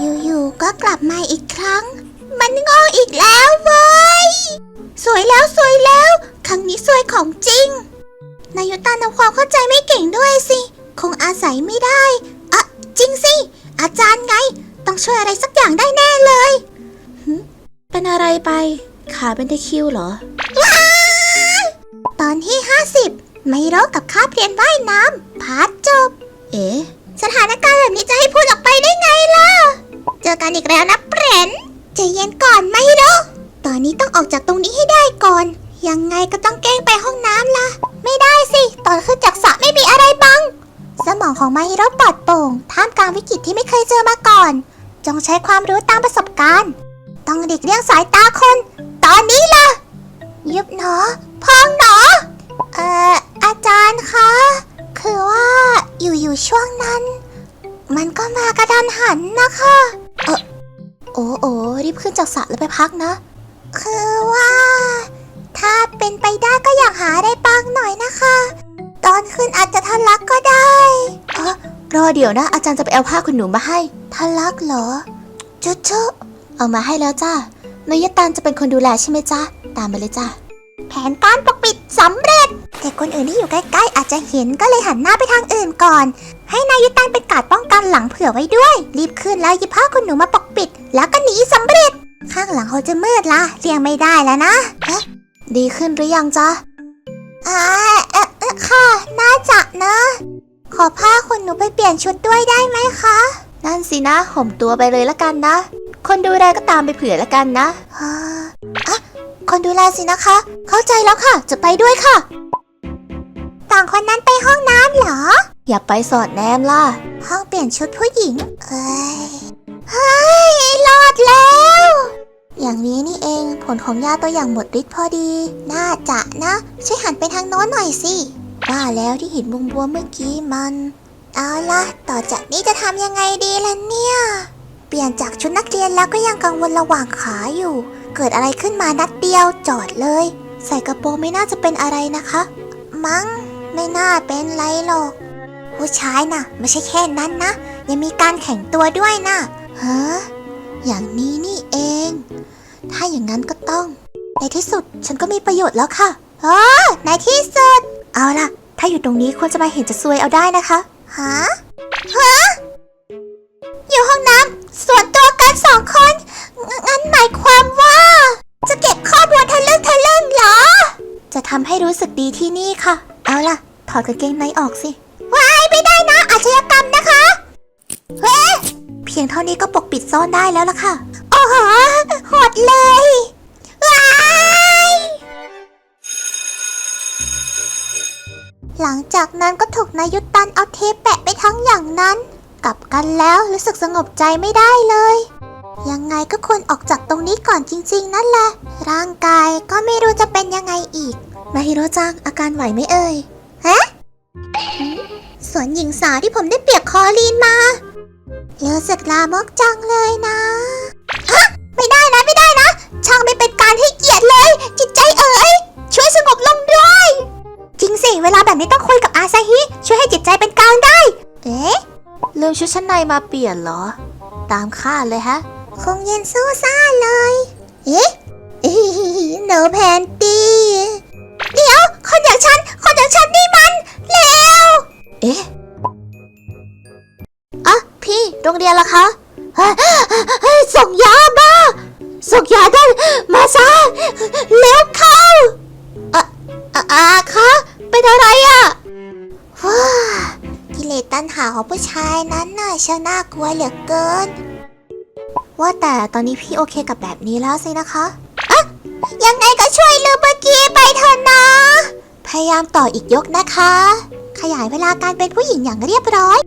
อยู่ๆก็กลับมาอีกครั้ง มันงออีกแล้วเว้ย สวยแล้วสวยแล้ว ครั้งนี้สวยของจริง นายุตันทำความเข้าใจไม่เก่งด้วยสิ คงอาศัยไม่ได้อะจริงสิ อาจารย์ไง ต้องช่วยอะไรสักอย่างได้แน่เลยหึเป็นอะไรไป ขาเป็นตะคริวเหรอ ตอนที่ 50 ไมโรกับคาเรียนว่ายน้ำพาร์ทจบ เอ๊ะ สถานการณ์แบบนี้จะให้พูด อนอีกแล้วนะเปรนใจเย็นก่อนไมโรตอนนี้ต้องออกจากตรงนี้ให้ได้ก่อน ยังไงก็ต้องแกล้งไปห้องน้ำละไม่ได้สิตอนขึ้นจากสระไม่มีอะไรบัง สมองของมาฮิโร่ปลอดโปร่งท่ามกลางวิกฤตที่ไม่เคยเจอมาก่อน จงใช้ความรู้ตามประสบการณ์ ต้องหลีกเลี่ยงสายตาคน ตอนนี้ล่ะ ยุบหนอ พองหนอ เอ่อ อาจารย์คะ คือว่าอยู่ๆช่วงนั้น มันก็มากระดันหันนะคะ ออโอ้โอ้รีบขึ้นจากสระแล้วไปพักนะ คือว่า ถ้าเป็นไปได้ก็อยากหาอะไรปังหน่อยนะคะ ตอนขึ้นอาจจะทะลักก็ได้เออรอเดี๋ยวนะ อาจารย์จะไปเอาผ้าขนหนูมาให้ทะลักเหรอจุ๊จุเอามาให้แล้วจ้านายตันจะเป็นคนดูแลใช่ไหมจ๊ะตามไปเลยจ้าแผนการปกปิดสำเร็จ แต่คนอื่นที่อยู่ใกล้ๆ อาจจะเห็นก็เลยหันหน้าไปทางอื่นก่อน ให้นายยุตันเป็นกาดป้องกันหลังเผื่อไว้ด้วย รีบขึ้นแล้วหยิบผ้าขนหนูมาปกปิด แล้วก็หนีสำเร็จ ข้างหลังเขาจะมืดละเรียงไม่ได้แล้วนะเอ๊ะดีขึ้นหรือยังจ๊ะอ่าเอ๊ะเอ๊ะค่ะ น่าจะนะ ขอผ้าขนหนูไปเปลี่ยนชุดด้วยได้ไหมคะ นั่นสินะห่มตัวไปเลยละกันนะ คนดูแลก็ตามไปเผื่อละกันนะอ่าอะคนดูแลสินะคะ เข้าใจแล้วค่ะ จะไปด้วยค่ะ ต่างคนนั้นไปห้องน้ำเหรอ อย่าไปสอดแนมล่ะ ห้องเปลี่ยนชุดผู้หญิง เอ้ย เฮ้ยรอดแล้ว อย่างนี้นี่เอง ผลของยาตัวอย่างหมดฤทธิ์พอดี น่าจะนะช่วยหันไปทางโน้นหน่อยสิว่าแล้วที่เห็นบวมบวมๆเมื่อกี้มัน เอาละต่อจากนี้จะทำยังไงดีล่ะเนี่ย เปลี่ยนจากชุดนักเรียนแล้วก็ยังกังวลระหว่างขาอยู่ เกิดอะไรขึ้นมานัดเดียวจอดเลย ใส่กระโปรงไม่น่าจะเป็นอะไรนะคะ มั้งไม่น่าเป็นไรหรอก ผู้ชายน่ะ ไม่ใช่แค่นั้นนะ ยังมีการแข่งตัวด้วยนะ ฮะอย่างนี้นี่เอง ถ้าอย่างนั้นก็ต้อง ในที่สุดฉันก็มีประโยชน์แล้วค่ะเออในที่สุด เอาล่ะ ถ้าอยู่ตรงนี้ควรจะมาเห็นจะซวยเอาได้นะคะฮะฮะอยู่ห้องน้ำส่วนตัวกันสองคนงงั้นหมายความว่า จะเก็บข้อมูลทะลึ่งทะลึ่งเหรอ จะทำให้รู้สึกดีที่นี่ค่ะ เอาล่ะ ถอดกางเกงในออกสิว้ายไม่ได้นะอาชญากรรมนะคะเฮ้ เพียงเท่านี้ก็ปกปิดซ่อนได้แล้วล่ะค่ะ โอ้โหโหดเลยว้ายหลังจากนั้นก็ถูกนายุตันเอาเทปแปะไปทั้งอย่างนั้น กลับกันแล้วรู้สึกสงบใจไม่ได้เลย ยังไงก็ควรออกจากตรงนี้ก่อนจริง ๆ นั่นแหละ ร่างกายก็ไม่รู้จะเป็นยังไงอีก มาฮิโรจังอาการไหวไหมเอ่ยฮะส่วนหญิงสาวที่ผมได้เปียบคอลีนมา รู้สึกลามกจังเลยนะฮะไม่ได้นะไม่ได้นะ ช่างไม่เป็นการให้เกียรติเลย จิตใจเอ๋ยช่วยสงบลงด้วยจริงสิเวลาแบบนี้ต้องคุยกับอาซาฮิช่วยให้จิตใจเป็นกลางได้ เอ๊ะลืมชุดชั้นในมาเปลี่ยนเหรอ ตามคาดเลยฮะ คงเย็นสู้ซ่าเลย เอ๊ะโนแพนตี้เดี๋ยวคนอย่างฉัน คนอย่างฉันนี่มันเลวเอ๊ะอะพี่โรงเรียนล่ะคะส่งยามาส่งยาได้มาซะเร็วเข้าอะอะอะคะเป็นอะไรอะว้ากิเลสตัณหาของผู้ชายนั้นน่ะช่างน่ากลัวเหลือเกิน ว่าแต่ตอนนี้พี่โอเคกับแบบนี้แล้วสินะคะอะยังไงก็ช่วยลืมเมื่อกี้ไปเถอะนะ พยายามต่ออีกยกนะคะ ขยายเวลาการเป็นผู้หญิงอย่างเรียบร้อย